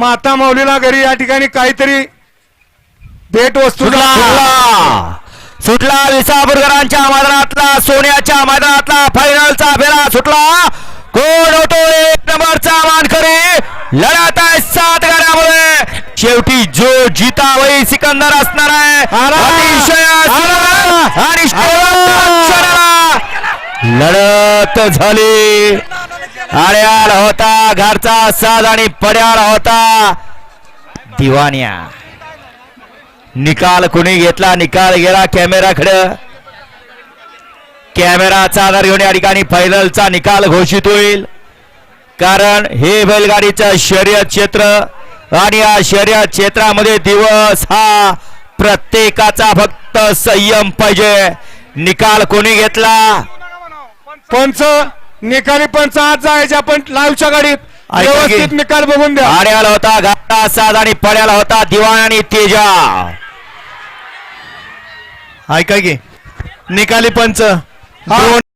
माता माऊलीला घरी या ठिकाणी काहीतरी भेट वस्तू सुटला. सुटला. विसापूरकरांच्या मैदानातला सोन्याच्या मैदानातला फायनलचा फेरा सुटला. कोण होतो एक नंबरचा मानकरी. लढत आहे सात गाड्यामुळे. शेवटी जो जिता वही सिकंदर असणार आहे! आणि लढत झाली. आड्याल होता घरचा साज आणि पड्याल होता. दिवाण्या निकाल कुणी घेतला? निकाल गेला कॅमेराकडे. कॅमेराचा आधार घेऊन या ठिकाणी फायनलचा निकाल घोषित होईल. कारण हे बैलगाडीचं शर्यत क्षेत्र आणि या शर्यत क्षेत्रामध्ये दिवस हा प्रत्येकाचा फक्त संयम पाहिजे. निकाल कोणी घेतला? पंच निकाली पंच आज जायचे आपण लाईव्हच्या गाडीत. ऐका की. व्यवस्थित निकाल बघून द्या. आड्याला होता घाटा साज आणि पड्याला होता दिवाण आणि तेजा. ऐका की. निकाली पंच. दोन